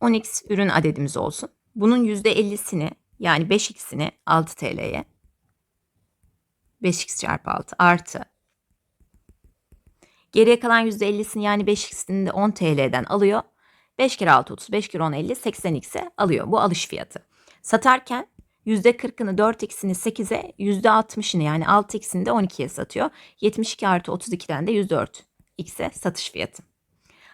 10x ürün adedimiz olsun. Bunun %50'sini yani 5x'ini 6 TL'ye 5x çarpı 6 artı geriye kalan %50'sini yani 5x'ini de 10 TL'den alıyor. 5 kere 6 30, 5 kere 10 50, 80x'e alıyor. Bu alış fiyatı. Satarken %40'ını 4x'ini 8'e, %60'ını yani 6x'ini de 12'ye satıyor. 72 artı 32'den de 104x'e satış fiyatı.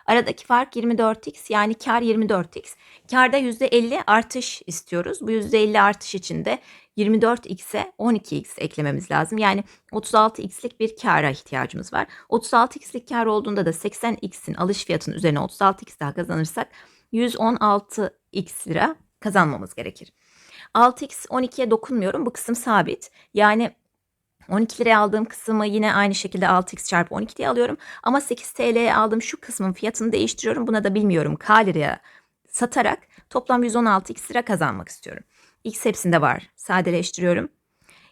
Aradaki fark 24x yani kar 24x. Karda %50 artış istiyoruz. Bu %50 artış için de 24x'e 12x eklememiz lazım. Yani 36x'lik bir kara ihtiyacımız var. 36x'lik kar olduğunda da 80x'in alış fiyatının üzerine 36x daha kazanırsak 116x lira kazanmamız gerekir. 6x 12'ye dokunmuyorum. Bu kısım sabit. Yani 12 liraya aldığım kısmı yine aynı şekilde 6x çarpı 12 diye alıyorum. Ama 8 TL'ye aldığım şu kısmın fiyatını değiştiriyorum. Buna da bilmiyorum K liraya satarak toplam 116x lira kazanmak istiyorum. X hepsinde var. Sadeleştiriyorum.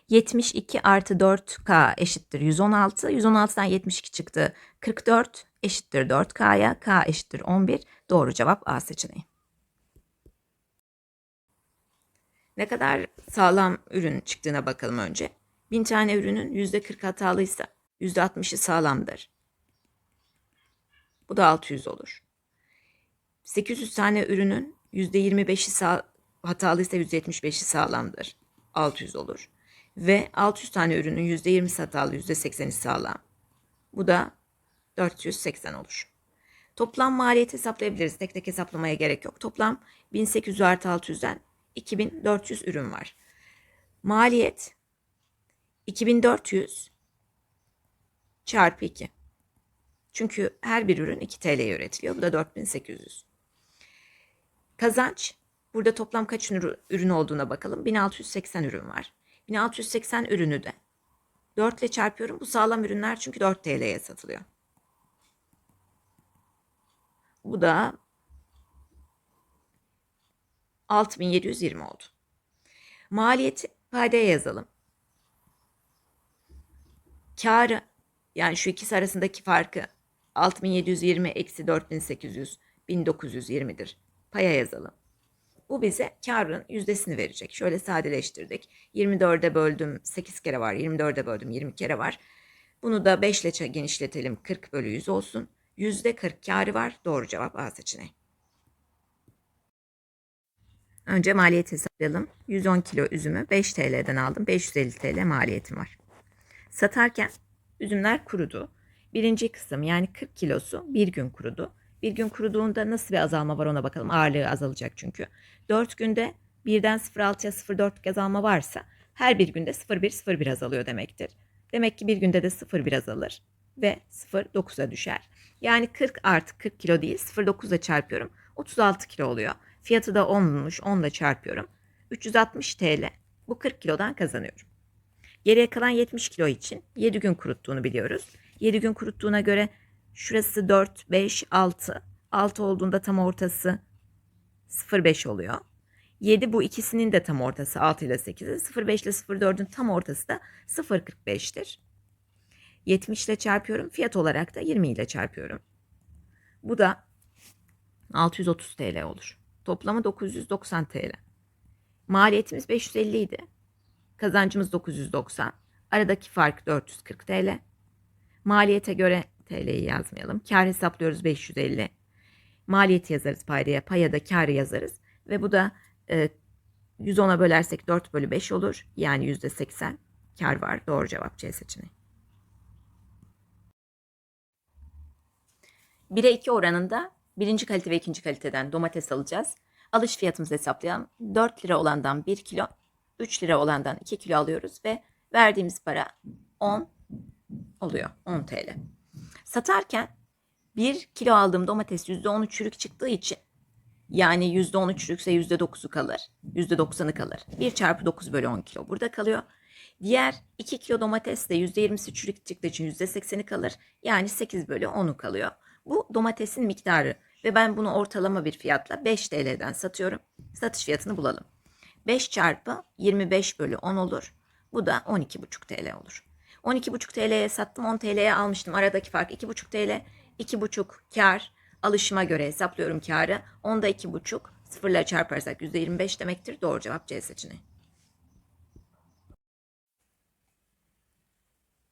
72 artı 4K eşittir 116. 116'dan 72 çıktı. 44 eşittir 4K'ya. K eşittir 11. Doğru cevap A seçeneği. Ne kadar sağlam ürün çıktığına bakalım önce. 1000 tane ürünün %40 hatalıysa %60'ı sağlamdır. Bu da 600 olur. 800 tane ürünün %25'i sağ, hatalıysa %75'i sağlamdır. 600 olur. Ve 600 tane ürünün %20'si hatalı, %80'i sağlam. Bu da 480 olur. Toplam maliyeti hesaplayabiliriz. Tek tek hesaplamaya gerek yok. Toplam 1800 artı 600'den 2400 ürün var. Maliyet 2400 çarpı 2. Çünkü her bir ürün 2 TL'ye üretiliyor. Bu da 4800. Kazanç burada toplam kaç ürün olduğuna bakalım. 1680 ürün var. 1680 ürünü de 4 ile çarpıyorum. Bu sağlam ürünler çünkü 4 TL'ye satılıyor. Bu da 6720 oldu. Maliyeti padeye yazalım. Karı yani şu ikisi arasındaki farkı 6720 eksi 4800 1920'dir. Paya yazalım. Bu bize karın yüzdesini verecek. Şöyle sadeleştirdik. 24'e böldüm 8 kere var. 24'e böldüm 20 kere var. Bunu da 5 ile genişletelim. 40 bölü 100 olsun. Yüzde 40 karı var. Doğru cevap A seçeneği. Önce maliyet hesaplayalım. 110 kilo üzümü 5 TL'den aldım. 550 TL maliyetim var. Satarken üzümler kurudu. Birinci kısım yani 40 kilosu bir gün kurudu. Bir gün kuruduğunda nasıl bir azalma var ona bakalım. Ağırlığı azalacak çünkü. 4 günde birden 0.6'ya 0.4 azalma varsa her bir günde 0.1 0.1 azalıyor demektir. Demek ki bir günde de 0.1 azalır ve 0.9'a düşer. Yani 40 artı 40 kilo değil 0.9'a çarpıyorum. 36 kilo oluyor. Fiyatı da 10'muş 10 ile çarpıyorum. 360 TL bu 40 kilodan kazanıyorum. Geriye kalan 70 kilo için 7 gün kuruttuğunu biliyoruz. 7 gün kuruttuğuna göre şurası 4, 5, 6. 6 olduğunda tam ortası 0,5 oluyor. 7 bu ikisinin de tam ortası 6 ile 8'i. 0,5 ile 0,4'ün tam ortası da 0,45'tir. 70 ile çarpıyorum. Fiyat olarak da 20 ile çarpıyorum. Bu da 630 TL olur. Toplamı 990 TL. Maliyetimiz 550 idi. Kazancımız 990. Aradaki fark 440 TL. Maliyete göre TL'yi yazmayalım. Kar hesaplıyoruz 550. Maliyeti yazarız paydaya. Paya da karı yazarız. Ve bu da e, 110'a bölersek 4 bölü 5 olur. Yani %80 kar var. Doğru cevap C seçeneği. 1'e 2 oranında birinci kalite ve ikinci kaliteden domates alacağız. Alış fiyatımızı hesaplayalım. 4 lira olandan 1 kilo, 3 lira olandan 2 kilo alıyoruz ve verdiğimiz para 10 oluyor. 10 TL. Satarken 1 kilo aldığım domates %10'u çürük çıktığı için yani %10'u çürükse %9'u kalır. %90'ı kalır. 1 çarpı 9 bölü 10 kilo burada kalıyor. Diğer 2 kilo domates de %20'si çürük çıktığı için %80'i kalır. Yani 8 bölü 10'u kalıyor. Bu domatesin miktarı ve ben bunu ortalama bir fiyatla 5 TL'den satıyorum. Satış fiyatını bulalım. 5 çarpı 25 bölü 10 olur. Bu da 12,5 TL olur. 12,5 TL'ye sattım 10 TL'ye almıştım. Aradaki fark 2,5 TL. 2,5 kar Alışıma göre hesaplıyorum karı. Onda 2,5 sıfırla çarparsak %25 demektir. Doğru cevap C seçeneği.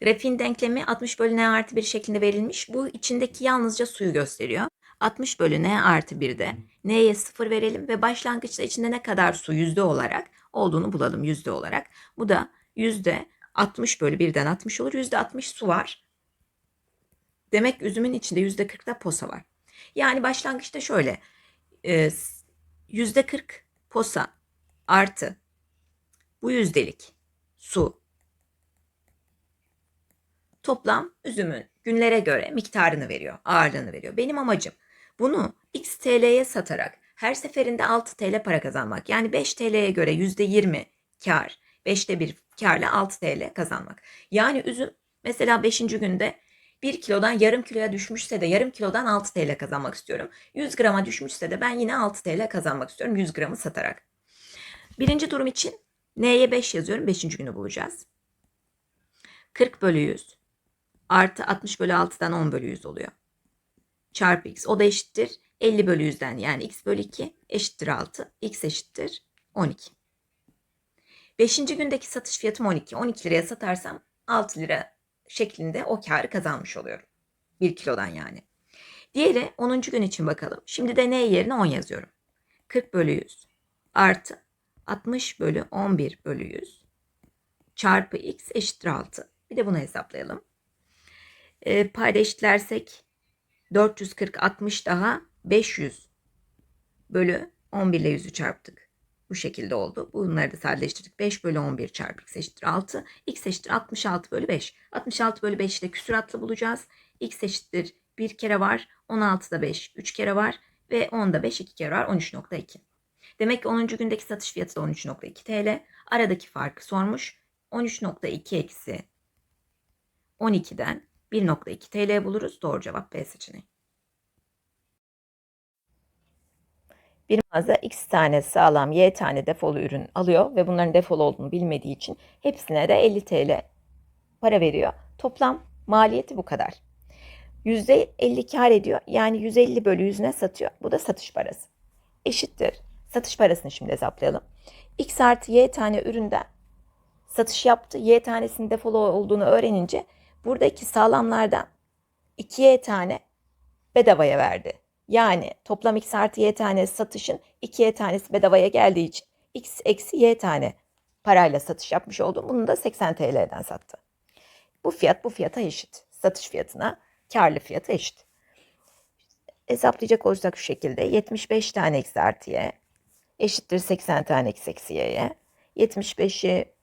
Grafiğin denklemi 60 bölü n artı 1 şeklinde verilmiş. Bu içindeki yalnızca suyu gösteriyor. 60 bölü n artı 1'de n'ye 0 verelim ve başlangıçta içinde ne kadar su yüzde olarak olduğunu bulalım yüzde olarak. Bu da yüzde 60 bölü 1'den 60 olur. Yüzde 60 su var. Demek üzümün içinde yüzde 40 da posa var. Yani başlangıçta şöyle e, yüzde 40 posa artı bu yüzdelik su toplam üzümün günlere göre miktarını veriyor, ağırlığını veriyor. Benim amacım bunu x TL'ye satarak her seferinde 6 TL para kazanmak. Yani 5 TL'ye göre %20 kar, 5'te 1 karla 6 TL kazanmak. Yani üzüm mesela 5. günde 1 kilodan yarım kiloya düşmüşse de yarım kilodan 6 TL kazanmak istiyorum. 100 grama düşmüşse de ben yine 6 TL kazanmak istiyorum 100 gramı satarak. Birinci durum için N'ye 5 yazıyorum. 5. günü bulacağız. 40 bölü 100 artı 60 bölü 6'dan 10 bölü 100 oluyor. Çarpı x o da eşittir 50 bölü 100'den yani x bölü 2 eşittir 6. x eşittir 12. Beşinci gündeki satış fiyatım 12. 12 liraya satarsam 6 lira şeklinde o karı kazanmış oluyorum. 1 kilodan yani. Diğeri 10. gün için bakalım. Şimdi de n yerine 10 yazıyorum. 40 bölü 100 artı 60 bölü 11 bölü 100 çarpı x eşittir 6. Bir de bunu hesaplayalım. E, payda eşitlersek 440 60 daha 500 bölü 11 ile 100'ü çarptık. Bu şekilde oldu. Bunları da sadeleştirdik. 5 bölü 11 çarpı x eşittir 6. x eşittir 66 bölü 5. 66 bölü 5 ile küsuratlı bulacağız. x eşittir 1 kere var. 16'da 5 3 kere var. Ve 10'da 5 2 kere var. 13.2. Demek ki 10. gündeki satış fiyatı da 13.2 TL. Aradaki farkı sormuş. 13.2 eksi 12'den 1.2 TL buluruz. Doğru cevap B seçeneği. Bir mağaza X tane sağlam Y tane defolu ürün alıyor ve bunların defol olduğunu bilmediği için hepsine de 50 TL para veriyor. Toplam maliyeti bu kadar. %50 kar ediyor. Yani 150 bölü 100'üne satıyor. Bu da satış parası. Eşittir. Satış parasını şimdi hesaplayalım. X artı Y tane üründen satış yaptı. Y tanesinin defolu olduğunu öğrenince buradaki sağlamlardan 2Y tane bedavaya verdi. Yani toplam x artı y tane satışın 2y tanesi bedavaya geldiği için x eksi y tane parayla satış yapmış oldum. Bunu da 80 TL'den sattı. Bu fiyat bu fiyata eşit. Satış fiyatına karlı fiyata eşit. Hesaplayacak olursak şu şekilde 75 tane x artı y eşittir 80 tane x eksi y'ye. 75'i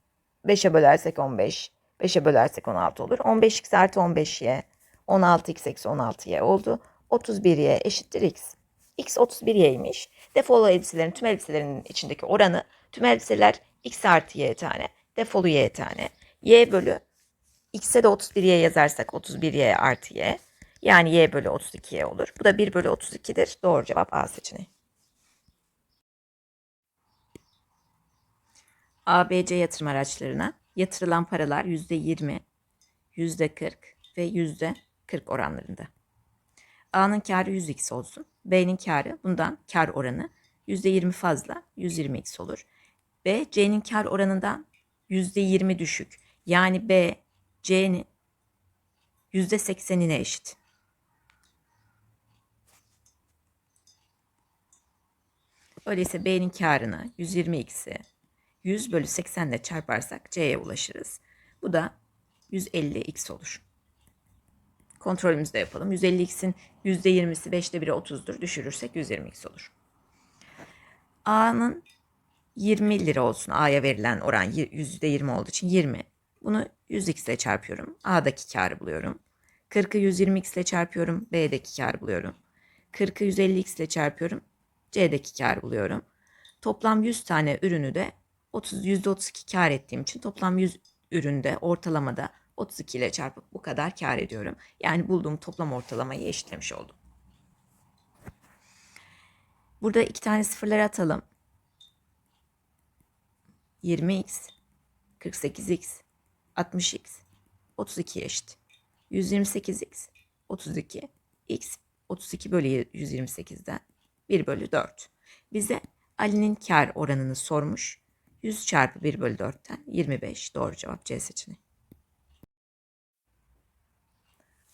5'e bölersek 15, 5'e bölersek 16 olur. 15x artı 15y 16x eksi 16y oldu. 31y eşittir x. x 31y'ymiş. Defolu elbiselerin tüm elbiselerin içindeki oranı tüm elbiseler x artı y tane. Defolu y tane. y bölü x'e de 31y yazarsak 31y artı y. Yani y bölü 32y olur. Bu da 1 bölü 32'dir. Doğru cevap A seçeneği. ABC yatırım araçlarına yatırılan paralar %20, %40 ve %40 oranlarında. A'nın karı 100x olsun. B'nin karı bundan kar oranı %20 fazla 120x olur. B C'nin kar oranından %20 düşük. Yani B C'nin %80'ine eşit. Öyleyse B'nin karını 120x'i 100 bölü 80 ile çarparsak C'ye ulaşırız. Bu da 150x olur. Kontrolümüzü de yapalım. 150x'in %20'si 5'te 1'e 30'dur. Düşürürsek 120x olur. A'nın 20 lira olsun. A'ya verilen oran %20 olduğu için 20. Bunu 100x ile çarpıyorum. A'daki karı buluyorum. 40'ı 120x ile çarpıyorum. B'deki karı buluyorum. 40'ı 150x ile çarpıyorum. C'deki karı buluyorum. Toplam 100 tane ürünü de 30, %32 kar ettiğim için toplam 100 üründe ortalamada 32 ile çarpıp bu kadar kar ediyorum. Yani bulduğum toplam ortalamayı eşitlemiş oldum. Burada iki tane sıfırları atalım. 20x, 48x, 60x, 32 eşit. 128x, 32, x 32 bölü 128'den 1 bölü 4. Bize Ali'nin kar oranını sormuş. 100 çarpı 1 bölü 4'ten 25. Doğru cevap C seçeneği.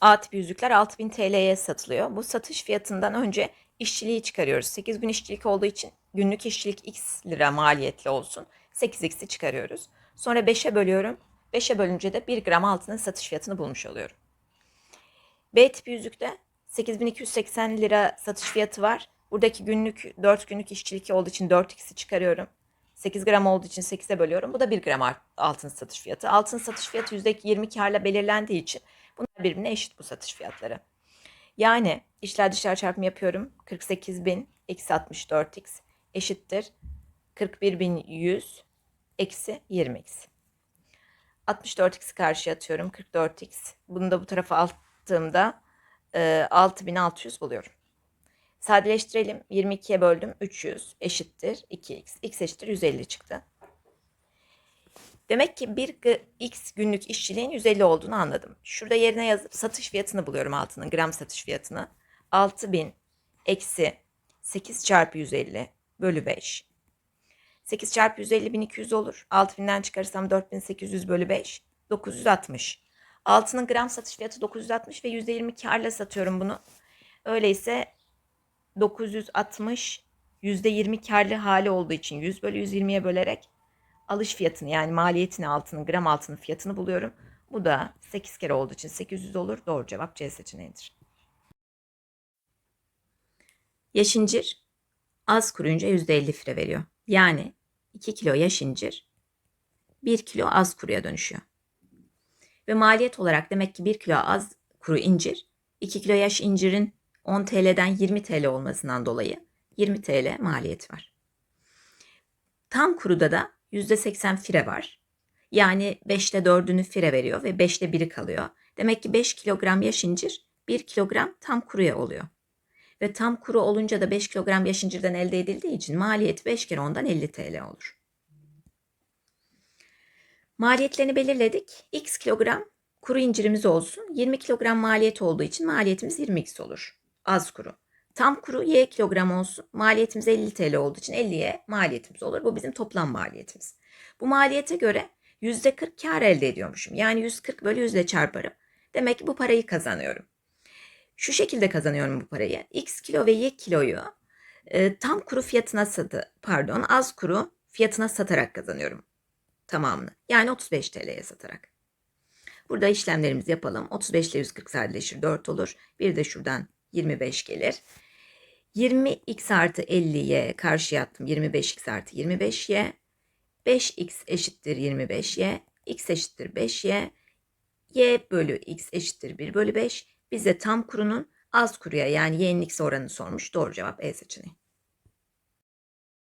A tipi yüzükler 6000 TL'ye satılıyor. Bu satış fiyatından önce işçiliği çıkarıyoruz. 8 gün işçilik olduğu için günlük işçilik x lira maliyetli olsun. 8x'i çıkarıyoruz. Sonra 5'e bölüyorum. 5'e bölünce de 1 gram altının satış fiyatını bulmuş oluyorum. B tipi yüzükte 8280 lira satış fiyatı var. Buradaki günlük 4 günlük işçilik olduğu için 4x'i çıkarıyorum. 8 gram olduğu için 8'e bölüyorum. Bu da 1 gram altın satış fiyatı. Altın satış fiyatı %20 karla belirlendiği için bunlar birbirine eşit bu satış fiyatları. Yani işler dışlar çarpımı yapıyorum. 48.000 eksi 64x eşittir. 41.100 eksi 20x. 64x'i karşıya atıyorum. 44x. Bunu da bu tarafa attığımda e, 6600 buluyorum. Sadeleştirelim. 22'ye böldüm. 300 eşittir 2x. x eşittir 150 çıktı. Demek ki bir x günlük işçiliğin 150 olduğunu anladım. Şurada yerine yazıp satış fiyatını buluyorum altının. Gram satış fiyatını. 6000 eksi 8 çarpı 150 bölü 5. 8 çarpı 150 1200 olur. 6000'den çıkarırsam 4800 bölü 5. 960. Altının gram satış fiyatı 960 ve %20 karla satıyorum bunu. Öyleyse 960 %20 karlı hali olduğu için 100 bölü 120'ye bölerek alış fiyatını yani maliyetini altının gram altının fiyatını buluyorum. Bu da 8 kere olduğu için 800 olur. Doğru cevap C seçeneğidir. Yaş incir az kuruyunca %50 fire veriyor. Yani 2 kilo yaş incir 1 kilo az kuruya dönüşüyor. Ve maliyet olarak demek ki 1 kilo az kuru incir 2 kilo yaş incirin 10 TL'den 20 TL olmasından dolayı 20 TL maliyet var. Tam kuruda da %80 fire var. Yani 5'te 4'ünü fire veriyor ve 5'te 1'i kalıyor. Demek ki 5 kilogram yaş incir 1 kilogram tam kuruya oluyor. Ve tam kuru olunca da 5 kilogram yaş incirden elde edildiği için maliyet 5 kere 10'dan 50 TL olur. Maliyetlerini belirledik. X kilogram kuru incirimiz olsun. 20 kilogram maliyet olduğu için maliyetimiz 20x olur. Az kuru. Tam kuru Y kilogram olsun. Maliyetimiz 50 TL olduğu için 50'ye maliyetimiz olur. Bu bizim toplam maliyetimiz. Bu maliyete göre %40 kar elde ediyormuşum. Yani 140 bölü 100 ile çarparım. Demek ki bu parayı kazanıyorum. Şu şekilde kazanıyorum bu parayı. X kilo ve Y kiloyu e, tam kuru fiyatına satı, pardon az kuru fiyatına satarak kazanıyorum tamamını. Yani 35 TL'ye satarak. Burada işlemlerimizi yapalım. 35 ile 140 sadeleşir 4 olur. Bir de şuradan 25 gelir. 20x artı 50'ye karşıya attım. 25x artı 25y. 5x eşittir 25y. x eşittir 5y. y bölü x eşittir 1 bölü 5. Bize tam kurunun az kuruya yani y'nin x oranını sormuş. Doğru cevap E seçeneği.